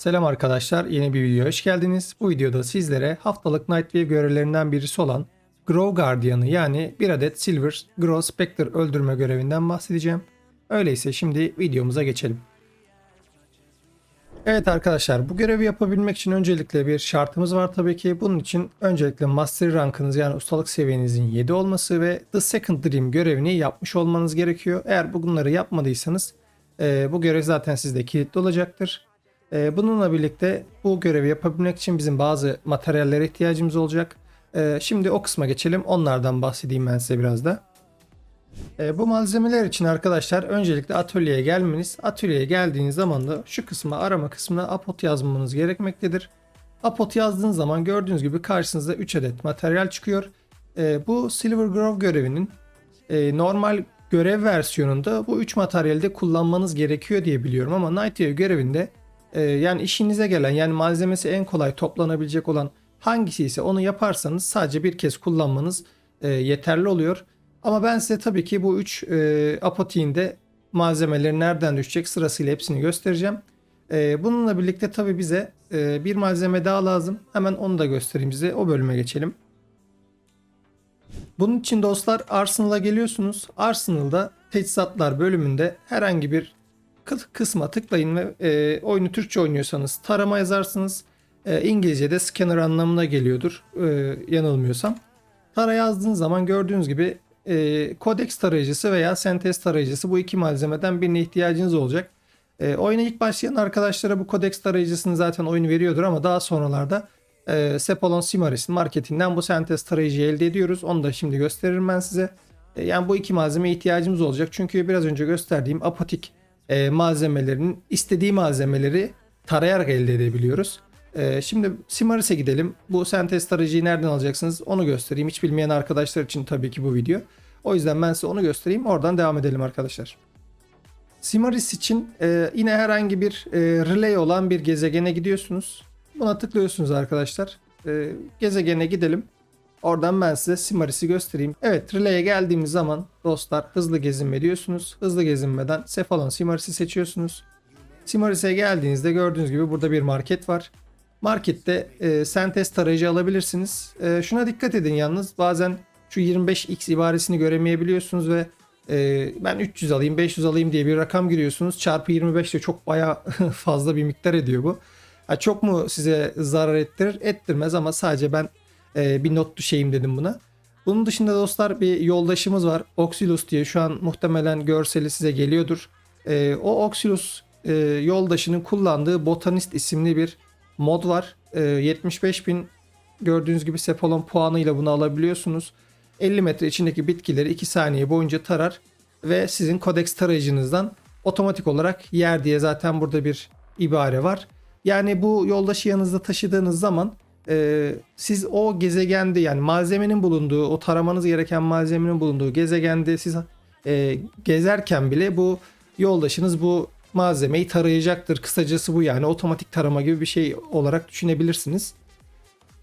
Selam arkadaşlar, yeni bir videoya hoş geldiniz. Bu videoda sizlere haftalık Nightwave görevlerinden birisi olan Grow Guardian'ı yani bir adet Silver Grow Spectre öldürme görevinden bahsedeceğim. Öyleyse şimdi videomuza geçelim. Evet arkadaşlar bu görevi yapabilmek için öncelikle bir şartımız var tabii ki. Bunun için öncelikle Master rankınız yani ustalık seviyenizin 7 olması ve The Second Dream görevini yapmış olmanız gerekiyor. Eğer bunları yapmadıysanız bu görev zaten sizde kilitli olacaktır. E, bununla birlikte bu görevi yapabilmek için bizim bazı materyallere ihtiyacımız olacak. E, şimdi o kısma geçelim. Onlardan bahsedeyim ben size biraz da. E, bu malzemeler için arkadaşlar öncelikle atölyeye gelmeniz, atölyeye geldiğiniz zaman da şu kısma arama kısmına apot yazmanız gerekmektedir. Apot yazdığınız zaman gördüğünüz gibi karşınıza 3 adet materyal çıkıyor. Bu Silver Grove görevinin e, normal görev versiyonunda bu 3 materyali de kullanmanız gerekiyor diye biliyorum ama Nightwave görevinde e, yani işinize gelen yani malzemesi en kolay toplanabilecek olan hangisi ise onu yaparsanız sadece bir kez kullanmanız e, yeterli oluyor. Ama ben size tabii ki bu 3 e, apotiğinde malzemeleri nereden düşecek sırasıyla hepsini göstereceğim. E, bununla birlikte tabii bize e, bir malzeme daha lazım. Hemen onu da göstereyim size. O bölüme geçelim. Bunun için dostlar Arsenal'a geliyorsunuz. Arsenal'da teçhizatlar bölümünde herhangi bir kısma tıklayın ve e, oyunu Türkçe oynuyorsanız tarama yazarsınız. E, İngilizce'de scanner anlamına geliyordur e, yanılmıyorsam. Tara yazdığınız zaman gördüğünüz gibi e, Codex tarayıcısı veya sentez tarayıcısı bu iki malzemeden birine ihtiyacınız olacak. E, oyuna ilk başlayan arkadaşlara bu Codex tarayıcısını zaten oyun veriyordur ama daha sonralarda e, Sepalon Simaris'in marketinden bu sentez tarayıcıyı elde ediyoruz. Onu da şimdi gösteririm ben size. E, yani bu iki malzemeye ihtiyacımız olacak. Çünkü biraz önce gösterdiğim apotik e, malzemelerinin istediği malzemeleri tarayarak elde edebiliyoruz. E, şimdi Simaris'e gidelim. Bu sentez tarayıcıyı nereden alacaksınız onu göstereyim. Hiç bilmeyen arkadaşlar için tabii ki bu video. O yüzden ben size onu göstereyim. Oradan devam edelim arkadaşlar. Simaris için e, yine herhangi bir e, relay olan bir gezegene gidiyorsunuz. Buna tıklıyorsunuz arkadaşlar. E, gezegene gidelim. Oradan ben size Simaris'i göstereyim. Evet relay'e geldiğimiz zaman dostlar hızlı gezinme diyorsunuz. Hızlı gezinmeden Cephalon Simaris'i seçiyorsunuz. Simaris'e geldiğinizde gördüğünüz gibi burada bir market var. Markette e, sentez tarayıcı alabilirsiniz. E, şuna dikkat edin yalnız bazen şu 25x ibaresini göremeyebiliyorsunuz ve e, ben 300 alayım 500 alayım diye bir rakam giriyorsunuz. Çarpı 25 de çok baya fazla bir miktar ediyor bu. Ha, çok mu size zarar ettirir? Ettirmez ama sadece ben e, bir not düşeyim dedim buna. Bunun dışında dostlar bir yoldaşımız var. Oxylus diye şu an muhtemelen görseli size geliyordur. E, o Oxylus e, yoldaşının kullandığı Botanist isimli bir mod var. E, 75 bin gördüğünüz gibi Sepolon puanıyla bunu alabiliyorsunuz. 50 metre içindeki bitkileri 2 saniye boyunca tarar ve sizin Codex tarayıcınızdan otomatik olarak yer diye zaten burada bir ibare var. Yani bu yoldaşı yanınızda taşıdığınız zaman e, siz o gezegende yani malzemenin bulunduğu o taramanız gereken malzemenin bulunduğu gezegende siz e, gezerken bile bu yoldaşınız bu malzemeyi tarayacaktır. Kısacası bu yani otomatik tarama gibi bir şey olarak düşünebilirsiniz.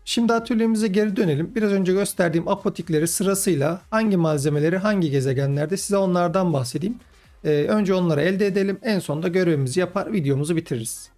Şimdi atölyemize geri dönelim. Biraz önce gösterdiğim apotikleri sırasıyla hangi malzemeleri hangi gezegenlerde size onlardan bahsedeyim. Ee, önce onları elde edelim. En sonunda görevimizi yapar videomuzu bitiririz.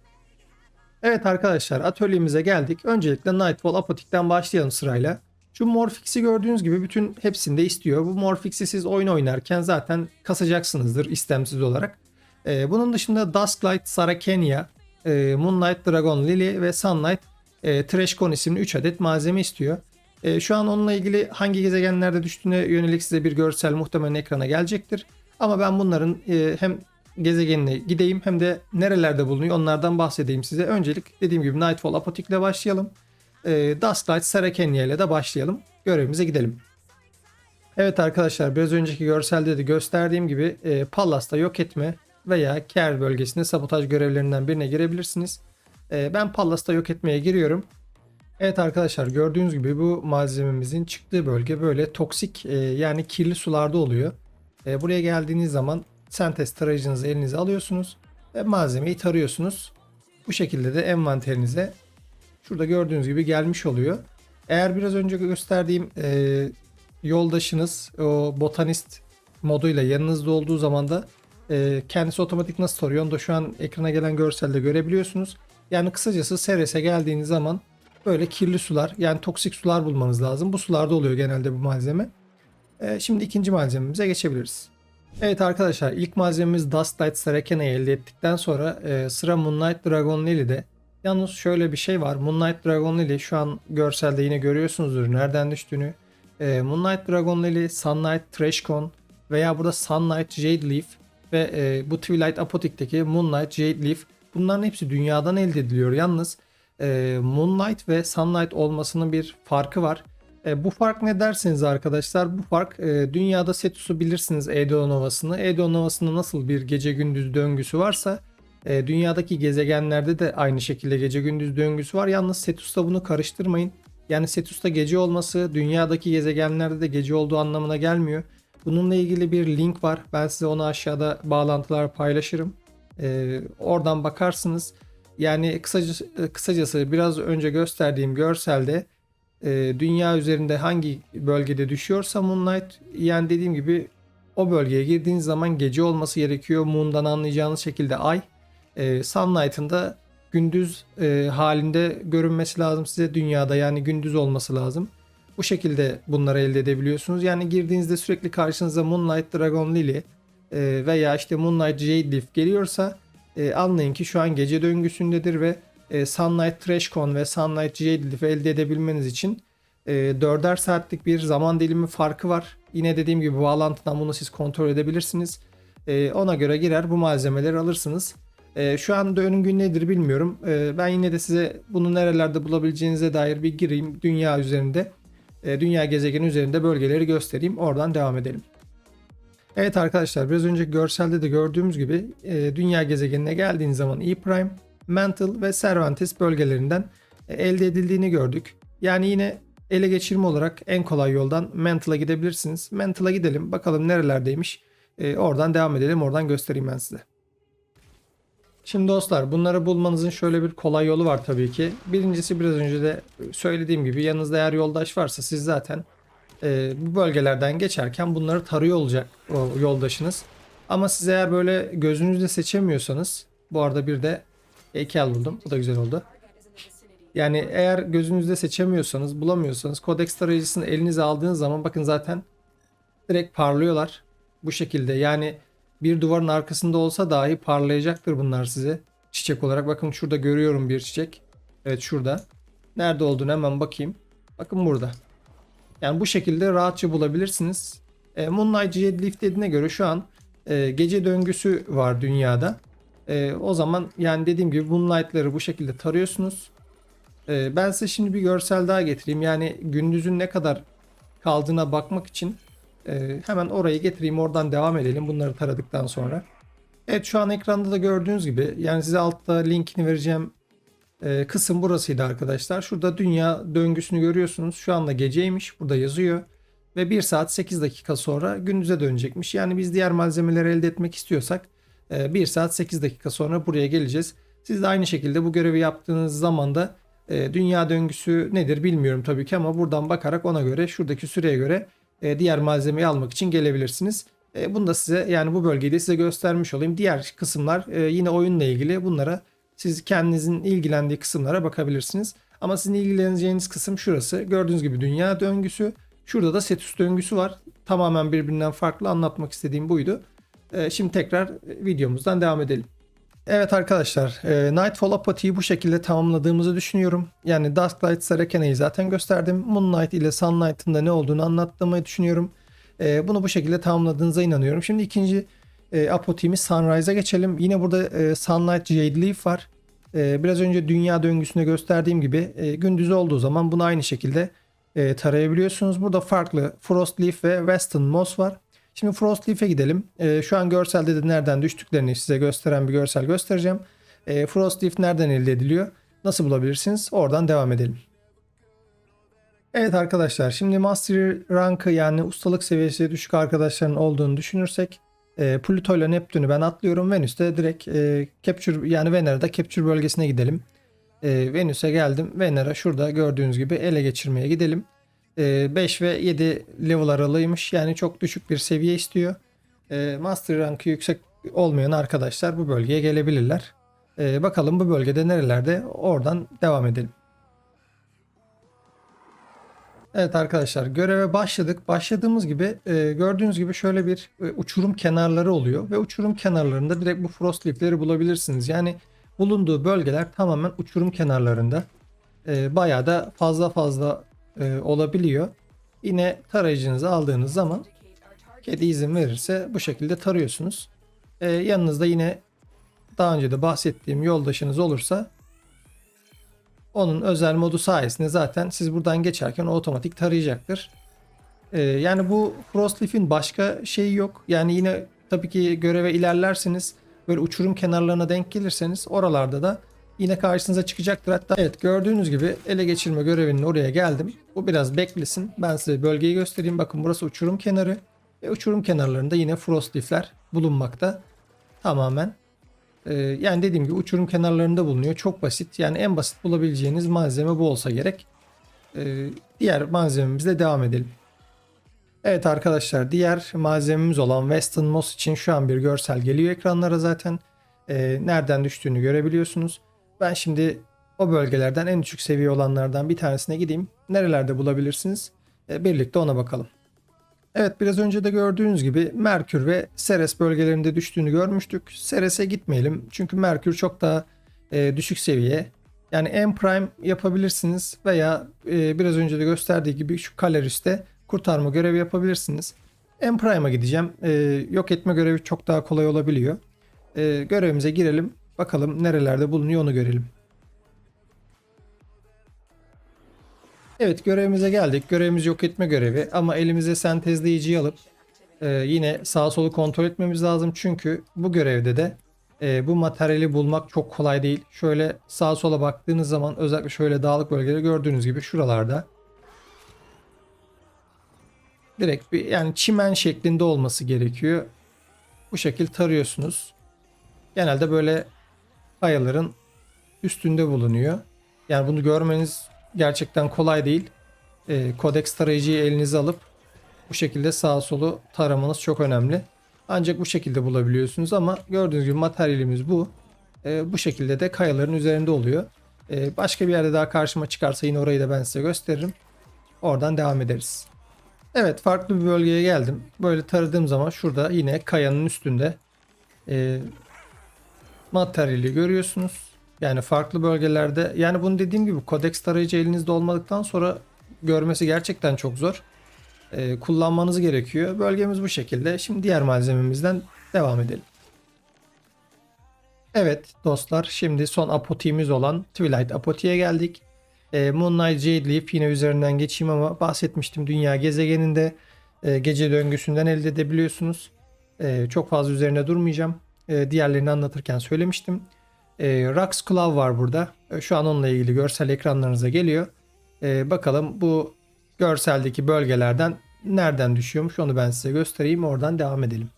Evet arkadaşlar atölyemize geldik. Öncelikle Nightfall apotikten başlayalım sırayla. Şu Morphix'i gördüğünüz gibi bütün hepsinde istiyor. Bu Morphix'i siz oyun oynarken zaten kasacaksınızdır istemsiz olarak. Ee, bunun dışında Dusklight, Sarakenia, e, Moonlight, Dragon Lily ve Sunlight e, Trashcon isimli 3 adet malzeme istiyor. E, şu an onunla ilgili hangi gezegenlerde düştüğüne yönelik size bir görsel muhtemelen ekrana gelecektir. Ama ben bunların e, hem gezegenine gideyim hem de nerelerde bulunuyor onlardan bahsedeyim size. Öncelik dediğim gibi Nightfall Apotik ile başlayalım. E, Dusklight, Sarakenia ile de başlayalım. Görevimize gidelim. Evet arkadaşlar biraz önceki görselde de gösterdiğim gibi e, Pallas'ta yok etme veya Ker bölgesinde sabotaj görevlerinden birine girebilirsiniz. E, ben Pallas'ta yok etmeye giriyorum. Evet arkadaşlar gördüğünüz gibi bu malzememizin çıktığı bölge böyle toksik e, yani kirli sularda oluyor. E, buraya geldiğiniz zaman sentez tarayıcınızı elinize alıyorsunuz ve malzemeyi tarıyorsunuz. Bu şekilde de envanterinize şurada gördüğünüz gibi gelmiş oluyor. Eğer biraz önce gösterdiğim e, yoldaşınız o botanist moduyla yanınızda olduğu zaman da e, kendisi otomatik nasıl tarıyor onu da şu an ekrana gelen görselde görebiliyorsunuz. Yani kısacası Ceres'e geldiğiniz zaman böyle kirli sular yani toksik sular bulmanız lazım. Bu sularda oluyor genelde bu malzeme. Ee, şimdi ikinci malzememize geçebiliriz. Evet arkadaşlar ilk malzememiz Dustlight Sarakena'yı elde ettikten sonra e, sıra Moonlight Dragon Lily'de. Yalnız şöyle bir şey var. Moonlight Dragon Lily şu an görselde yine görüyorsunuzdur nereden düştüğünü. E, Moonlight Dragon Lily, Sunlight Trashcon veya burada Sunlight Jade Leaf ve e, bu Twilight Apotek'teki Moonlight Jade Leaf bunların hepsi dünyadan elde ediliyor. Yalnız e, Moonlight ve Sunlight olmasının bir farkı var. E, bu fark ne derseniz arkadaşlar bu fark e, dünyada Cetus'u bilirsiniz Eidolon Ovası'nı. Eidolon Ovası'nda nasıl bir gece gündüz döngüsü varsa e, dünyadaki gezegenlerde de aynı şekilde gece gündüz döngüsü var. Yalnız Cetus'ta bunu karıştırmayın. Yani Cetus'ta gece olması dünyadaki gezegenlerde de gece olduğu anlamına gelmiyor. Bununla ilgili bir link var. Ben size onu aşağıda bağlantılar paylaşırım. E, oradan bakarsınız. Yani kısacası, kısacası biraz önce gösterdiğim görselde e, dünya üzerinde hangi bölgede düşüyorsa Moonlight yani dediğim gibi o bölgeye girdiğiniz zaman gece olması gerekiyor. Moon'dan anlayacağınız şekilde ay. E, Sunlight'ın da gündüz e, halinde görünmesi lazım size dünyada yani gündüz olması lazım. Bu şekilde bunları elde edebiliyorsunuz. Yani girdiğinizde sürekli karşınıza Moonlight Dragon Lily e, veya işte Moonlight Jade Leaf geliyorsa e, anlayın ki şu an gece döngüsündedir ve e, Sunlight Trashcon ve Sunlight Jade Leaf elde edebilmeniz için e, 4'er saatlik bir zaman dilimi farkı var. Yine dediğim gibi bağlantıdan bunu siz kontrol edebilirsiniz. E, ona göre girer bu malzemeleri alırsınız. E, şu anda önüm gün nedir bilmiyorum. E, ben yine de size bunu nerelerde bulabileceğinize dair bir gireyim. Dünya üzerinde, e, dünya gezegeni üzerinde bölgeleri göstereyim. Oradan devam edelim. Evet arkadaşlar biraz önce görselde de gördüğümüz gibi e, dünya gezegenine geldiğiniz zaman E Prime, Mantle ve Cervantes bölgelerinden e, elde edildiğini gördük. Yani yine ele geçirme olarak en kolay yoldan Mantle'a gidebilirsiniz. Mantle'a gidelim bakalım nerelerdeymiş. E, oradan devam edelim oradan göstereyim ben size. Şimdi dostlar bunları bulmanızın şöyle bir kolay yolu var tabii ki. Birincisi biraz önce de söylediğim gibi yanınızda eğer yoldaş varsa siz zaten e, bu bölgelerden geçerken bunları tarıyor olacak o yoldaşınız. Ama siz eğer böyle gözünüzle seçemiyorsanız bu arada bir de heykel buldum. Bu da güzel oldu. Yani eğer gözünüzde seçemiyorsanız, bulamıyorsanız Codex tarayıcısını elinize aldığınız zaman bakın zaten direkt parlıyorlar. Bu şekilde yani bir duvarın arkasında olsa dahi parlayacaktır bunlar size. Çiçek olarak bakın şurada görüyorum bir çiçek. Evet şurada. Nerede olduğunu hemen bakayım. Bakın burada. Yani bu şekilde rahatça bulabilirsiniz. E, Moonlight Leaf dediğine göre şu an e, gece döngüsü var dünyada. E, o zaman yani dediğim gibi Moonlight'ları bu şekilde tarıyorsunuz. E, ben size şimdi bir görsel daha getireyim. Yani gündüzün ne kadar kaldığına bakmak için e, hemen orayı getireyim. Oradan devam edelim bunları taradıktan sonra. Evet şu an ekranda da gördüğünüz gibi yani size altta linkini vereceğim e, kısım burasıydı arkadaşlar. Şurada dünya döngüsünü görüyorsunuz. Şu anda geceymiş. Burada yazıyor. Ve 1 saat 8 dakika sonra gündüze dönecekmiş. Yani biz diğer malzemeleri elde etmek istiyorsak 1 saat 8 dakika sonra buraya geleceğiz. Siz de aynı şekilde bu görevi yaptığınız zaman da e, dünya döngüsü nedir bilmiyorum tabii ki ama buradan bakarak ona göre şuradaki süreye göre e, diğer malzemeyi almak için gelebilirsiniz. E, bunu da size yani bu bölgeyi de size göstermiş olayım. Diğer kısımlar yine oyunla ilgili bunlara siz kendinizin ilgilendiği kısımlara bakabilirsiniz. Ama sizin ilgileneceğiniz kısım şurası. Gördüğünüz gibi dünya döngüsü. Şurada da Cetus döngüsü var. Tamamen birbirinden farklı anlatmak istediğim buydu. Şimdi tekrar videomuzdan devam edelim. Evet arkadaşlar e, Nightfall Apathy'yi bu şekilde tamamladığımızı düşünüyorum. Yani Dusklight Sarakena'yı zaten gösterdim. Moonlight ile Sunlight'ın da ne olduğunu anlattığımı düşünüyorum. E, bunu bu şekilde tamamladığınıza inanıyorum. Şimdi ikinci e, Sunrise'a geçelim. Yine burada e, Sunlight Jade Leaf var. E, biraz önce dünya döngüsünde gösterdiğim gibi e, gündüz olduğu zaman bunu aynı şekilde e, tarayabiliyorsunuz. Burada farklı Frost Leaf ve Western Moss var. Şimdi Frost Leaf'e gidelim. E, şu an görselde de nereden düştüklerini size gösteren bir görsel göstereceğim. E, Frost Leaf nereden elde ediliyor? Nasıl bulabilirsiniz? Oradan devam edelim. Evet arkadaşlar şimdi Master rankı yani ustalık seviyesi düşük arkadaşların olduğunu düşünürsek e, Pluto ile Neptün'ü ben atlıyorum. Venüs'te direkt e, Capture yani Venera'da Capture bölgesine gidelim. E, Venüs'e geldim. Venera şurada gördüğünüz gibi ele geçirmeye gidelim. 5 ve 7 level aralığıymış. Yani çok düşük bir seviye istiyor. Master rankı yüksek olmayan arkadaşlar bu bölgeye gelebilirler. Ee, bakalım bu bölgede nerelerde oradan devam edelim. Evet arkadaşlar göreve başladık. Başladığımız gibi e, gördüğünüz gibi şöyle bir e, uçurum kenarları oluyor ve uçurum kenarlarında direkt bu frost leaf'leri bulabilirsiniz. Yani bulunduğu bölgeler tamamen uçurum kenarlarında. E, bayağı da fazla fazla e, olabiliyor. Yine tarayıcınızı aldığınız zaman kedi izin verirse bu şekilde tarıyorsunuz. E, yanınızda yine daha önce de bahsettiğim yoldaşınız olursa onun özel modu sayesinde zaten siz buradan geçerken o otomatik tarayacaktır. Ee, yani bu Frostleaf'in başka şeyi yok. Yani yine tabii ki göreve ilerlerseniz böyle uçurum kenarlarına denk gelirseniz oralarda da yine karşınıza çıkacaktır. Hatta evet gördüğünüz gibi ele geçirme görevinin oraya geldim. Bu biraz beklesin. Ben size bölgeyi göstereyim. Bakın burası uçurum kenarı. Ve uçurum kenarlarında yine Frostleaf'ler bulunmakta. Tamamen ee, yani dediğim gibi uçurum kenarlarında bulunuyor. Çok basit. Yani en basit bulabileceğiniz malzeme bu olsa gerek. Ee, diğer malzememizle devam edelim. Evet arkadaşlar diğer malzememiz olan Western Moss için şu an bir görsel geliyor ekranlara zaten. Ee, nereden düştüğünü görebiliyorsunuz. Ben şimdi o bölgelerden en düşük seviye olanlardan bir tanesine gideyim. Nerelerde bulabilirsiniz? Ee, birlikte ona bakalım. Evet biraz önce de gördüğünüz gibi Merkür ve Ceres bölgelerinde düştüğünü görmüştük. Ceres'e gitmeyelim çünkü Merkür çok daha e, düşük seviye. Yani M Prime yapabilirsiniz veya e, biraz önce de gösterdiği gibi şu Kalaris'te kurtarma görevi yapabilirsiniz. M Prime'a gideceğim. E, yok etme görevi çok daha kolay olabiliyor. E, görevimize girelim. Bakalım nerelerde bulunuyor onu görelim. Evet görevimize geldik. Görevimiz yok etme görevi ama elimize sentezleyiciyi alıp e, yine sağa solu kontrol etmemiz lazım. Çünkü bu görevde de e, bu materyali bulmak çok kolay değil. Şöyle sağa sola baktığınız zaman özellikle şöyle dağlık bölgeleri gördüğünüz gibi şuralarda direkt bir yani çimen şeklinde olması gerekiyor. Bu şekil tarıyorsunuz. Genelde böyle kayaların üstünde bulunuyor. Yani bunu görmeniz gerçekten kolay değil. E, tarayıcıyı elinize alıp bu şekilde sağa solu taramanız çok önemli. Ancak bu şekilde bulabiliyorsunuz ama gördüğünüz gibi materyalimiz bu. E, bu şekilde de kayaların üzerinde oluyor. E, başka bir yerde daha karşıma çıkarsa yine orayı da ben size gösteririm. Oradan devam ederiz. Evet farklı bir bölgeye geldim. Böyle taradığım zaman şurada yine kayanın üstünde e, materyali görüyorsunuz. Yani farklı bölgelerde yani bunu dediğim gibi Codex tarayıcı elinizde olmadıktan sonra görmesi gerçekten çok zor. Ee, kullanmanız gerekiyor. Bölgemiz bu şekilde. Şimdi diğer malzememizden devam edelim. Evet dostlar şimdi son apotiğimiz olan Twilight apotiğe geldik. Ee, Moonlight Jade Leaf yine üzerinden geçeyim ama bahsetmiştim dünya gezegeninde e, gece döngüsünden elde edebiliyorsunuz. E, çok fazla üzerine durmayacağım. E, diğerlerini anlatırken söylemiştim. E, Rux var burada. E, şu an onunla ilgili görsel ekranlarınıza geliyor. E, bakalım bu görseldeki bölgelerden nereden düşüyormuş onu ben size göstereyim. Oradan devam edelim.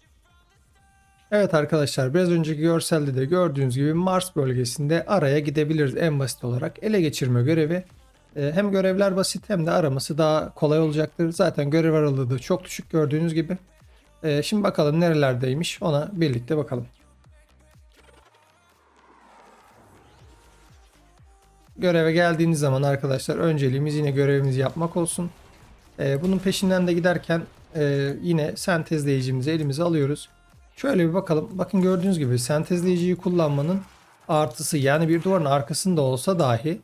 Evet arkadaşlar biraz önceki görselde de gördüğünüz gibi Mars bölgesinde araya gidebiliriz en basit olarak. Ele geçirme görevi hem görevler basit hem de araması daha kolay olacaktır. Zaten görev aralığı da çok düşük gördüğünüz gibi. Şimdi bakalım nerelerdeymiş ona birlikte bakalım. Göreve geldiğiniz zaman arkadaşlar önceliğimiz yine görevimizi yapmak olsun. Ee, bunun peşinden de giderken e, yine sentezleyicimizi elimize alıyoruz. Şöyle bir bakalım. Bakın gördüğünüz gibi sentezleyiciyi kullanmanın artısı yani bir duvarın arkasında olsa dahi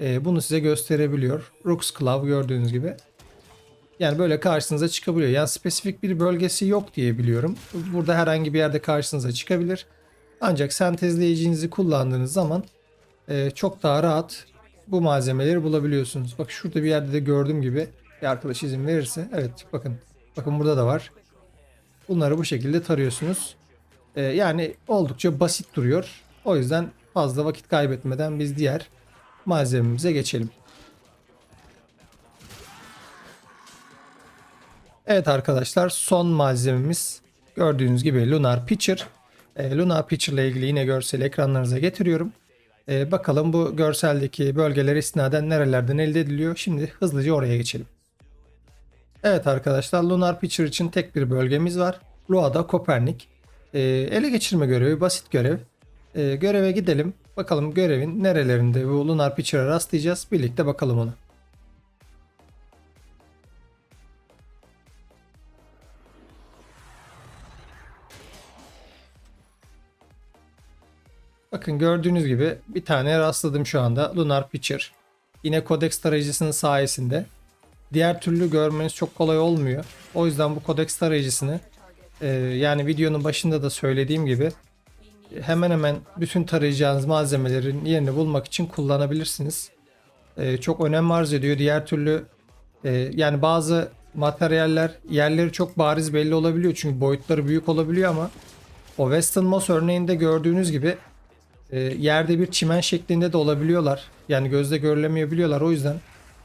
e, bunu size gösterebiliyor. Rux Claw gördüğünüz gibi. Yani böyle karşınıza çıkabiliyor. Yani spesifik bir bölgesi yok diye biliyorum. Burada herhangi bir yerde karşınıza çıkabilir. Ancak sentezleyicinizi kullandığınız zaman e, çok daha rahat bu malzemeleri bulabiliyorsunuz. Bak şurada bir yerde de gördüğüm gibi bir arkadaş izin verirse. Evet bakın. Bakın burada da var. Bunları bu şekilde tarıyorsunuz. E, yani oldukça basit duruyor. O yüzden fazla vakit kaybetmeden biz diğer malzememize geçelim. Evet arkadaşlar son malzememiz gördüğünüz gibi Lunar Pitcher. E, Lunar Pitcher ile ilgili yine görsel ekranlarınıza getiriyorum. E, bakalım bu görseldeki bölgeler istinaden nerelerden elde ediliyor. Şimdi hızlıca oraya geçelim. Evet arkadaşlar Lunar Pitcher için tek bir bölgemiz var. Luada Kopernik. E, ele geçirme görevi basit görev. E, göreve gidelim. Bakalım görevin nerelerinde bu Lunar Pitcher'a rastlayacağız. Birlikte bakalım onu. Bakın gördüğünüz gibi bir tane rastladım şu anda Lunar Pitcher. Yine Codex tarayıcısının sayesinde. Diğer türlü görmeniz çok kolay olmuyor. O yüzden bu Codex tarayıcısını e, yani videonun başında da söylediğim gibi hemen hemen bütün tarayacağınız malzemelerin yerini bulmak için kullanabilirsiniz. E, çok önem arz ediyor. Diğer türlü e, yani bazı materyaller yerleri çok bariz belli olabiliyor çünkü boyutları büyük olabiliyor ama o Western Moss örneğinde gördüğünüz gibi e, yerde bir çimen şeklinde de olabiliyorlar. Yani gözle görülemeyebiliyorlar. O yüzden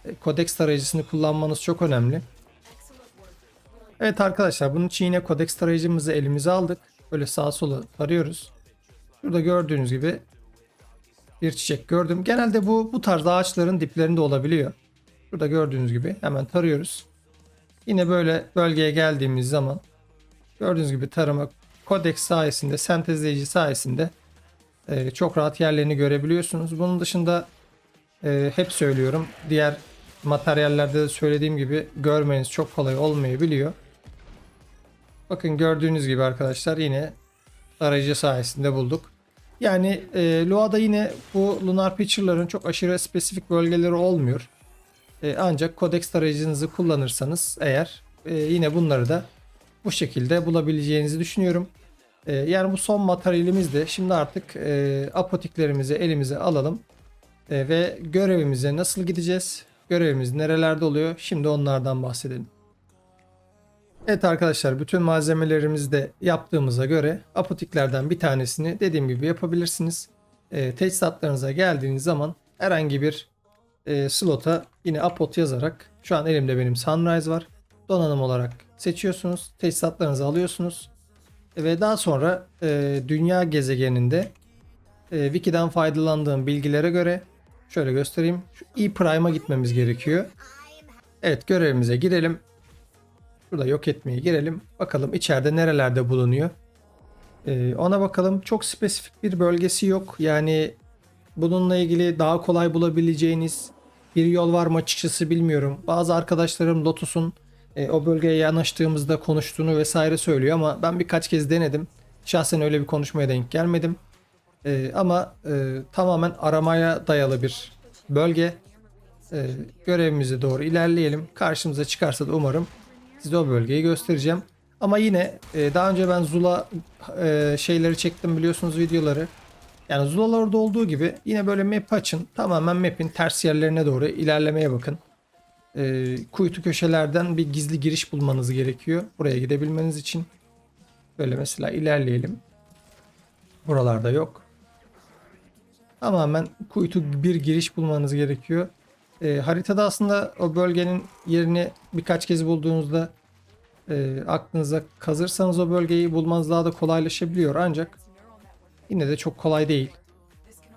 e, Codex tarayıcısını kullanmanız çok önemli. Evet arkadaşlar bunun için yine Codex tarayıcımızı elimize aldık. Böyle sağa sola tarıyoruz. Burada gördüğünüz gibi bir çiçek gördüm. Genelde bu bu tarz ağaçların diplerinde olabiliyor. Burada gördüğünüz gibi hemen tarıyoruz. Yine böyle bölgeye geldiğimiz zaman gördüğünüz gibi tarama Codex sayesinde, sentezleyici sayesinde e, çok rahat yerlerini görebiliyorsunuz. Bunun dışında e, hep söylüyorum diğer materyallerde de söylediğim gibi görmeniz çok kolay olmayabiliyor. Bakın gördüğünüz gibi arkadaşlar yine aracı sayesinde bulduk. Yani e, Lua'da yine bu Lunar Pitcher'ların çok aşırı spesifik bölgeleri olmuyor. E, ancak Codex tarayıcınızı kullanırsanız eğer e, yine bunları da bu şekilde bulabileceğinizi düşünüyorum. E, yani bu son materyalimiz de şimdi artık e, apotiklerimizi elimize alalım. E, ve görevimize nasıl gideceğiz? Görevimiz nerelerde oluyor? Şimdi onlardan bahsedelim. Evet arkadaşlar bütün malzemelerimizi de yaptığımıza göre apotiklerden bir tanesini dediğim gibi yapabilirsiniz. E, teçhizatlarınıza geldiğiniz zaman herhangi bir e, slota yine apot yazarak şu an elimde benim Sunrise var. Donanım olarak seçiyorsunuz. Teçhizatlarınızı alıyorsunuz. E, ve daha sonra e, dünya gezegeninde e, Wiki'den faydalandığım bilgilere göre şöyle göstereyim. Şu E Prime'a gitmemiz gerekiyor. Evet görevimize girelim. Burada yok etmeye girelim. Bakalım içeride nerelerde bulunuyor. Ee, ona bakalım. Çok spesifik bir bölgesi yok. Yani bununla ilgili daha kolay bulabileceğiniz bir yol var mı açıkçası bilmiyorum. Bazı arkadaşlarım Lotus'un e, o bölgeye yanaştığımızda konuştuğunu vesaire söylüyor ama ben birkaç kez denedim. Şahsen öyle bir konuşmaya denk gelmedim. E, ama e, tamamen aramaya dayalı bir bölge. E, görevimize doğru ilerleyelim. Karşımıza çıkarsa da umarım size o bölgeyi göstereceğim. Ama yine e, daha önce ben Zula e, şeyleri çektim biliyorsunuz videoları. Yani Zula'larda olduğu gibi yine böyle map açın. Tamamen map'in ters yerlerine doğru ilerlemeye bakın. E, kuytu köşelerden bir gizli giriş bulmanız gerekiyor. Buraya gidebilmeniz için. Böyle mesela ilerleyelim. Buralarda yok. Tamamen kuytu bir giriş bulmanız gerekiyor. E, haritada aslında o bölgenin yerini birkaç kez bulduğunuzda e, aklınıza kazırsanız o bölgeyi bulmanız daha da kolaylaşabiliyor. Ancak yine de çok kolay değil.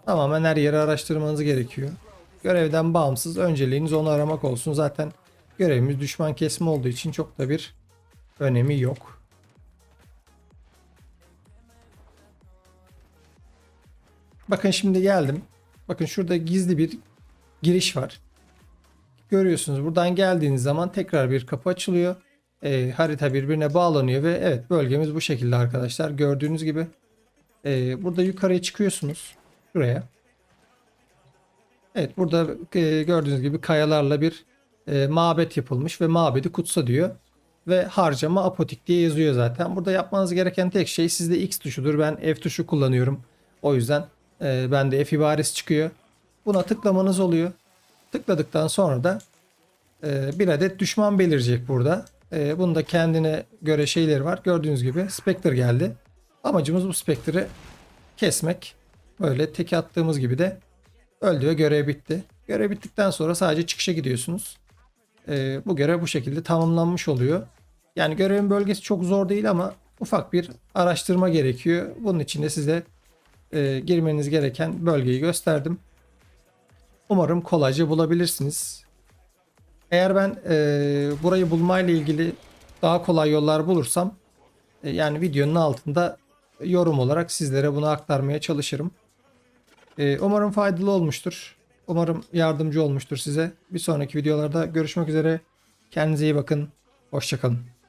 Tamamen her yeri araştırmanız gerekiyor. Görevden bağımsız önceliğiniz onu aramak olsun. Zaten görevimiz düşman kesme olduğu için çok da bir önemi yok. Bakın şimdi geldim. Bakın şurada gizli bir giriş var. Görüyorsunuz buradan geldiğiniz zaman tekrar bir kapı açılıyor. E, harita birbirine bağlanıyor ve evet bölgemiz bu şekilde arkadaşlar. Gördüğünüz gibi e, burada yukarıya çıkıyorsunuz. Şuraya. Evet burada e, gördüğünüz gibi kayalarla bir e, mabet yapılmış ve mabedi kutsa diyor. Ve harcama apotik diye yazıyor zaten. Burada yapmanız gereken tek şey sizde X tuşudur. Ben F tuşu kullanıyorum. O yüzden e, bende F ibaresi çıkıyor. Buna tıklamanız oluyor. Tıkladıktan sonra da e, bir adet düşman belirecek burada. E, bunun da kendine göre şeyleri var. Gördüğünüz gibi Spectre geldi. Amacımız bu Spectre'ı kesmek. Böyle teke attığımız gibi de öldü ve görev bitti. Görev bittikten sonra sadece çıkışa gidiyorsunuz. E, bu görev bu şekilde tamamlanmış oluyor. Yani görevin bölgesi çok zor değil ama ufak bir araştırma gerekiyor. Bunun için de size e, girmeniz gereken bölgeyi gösterdim. Umarım kolayca bulabilirsiniz. Eğer ben e, burayı bulmayla ilgili daha kolay yollar bulursam e, yani videonun altında yorum olarak sizlere bunu aktarmaya çalışırım. Ee, umarım faydalı olmuştur. Umarım yardımcı olmuştur size. Bir sonraki videolarda görüşmek üzere. Kendinize iyi bakın. Hoşçakalın.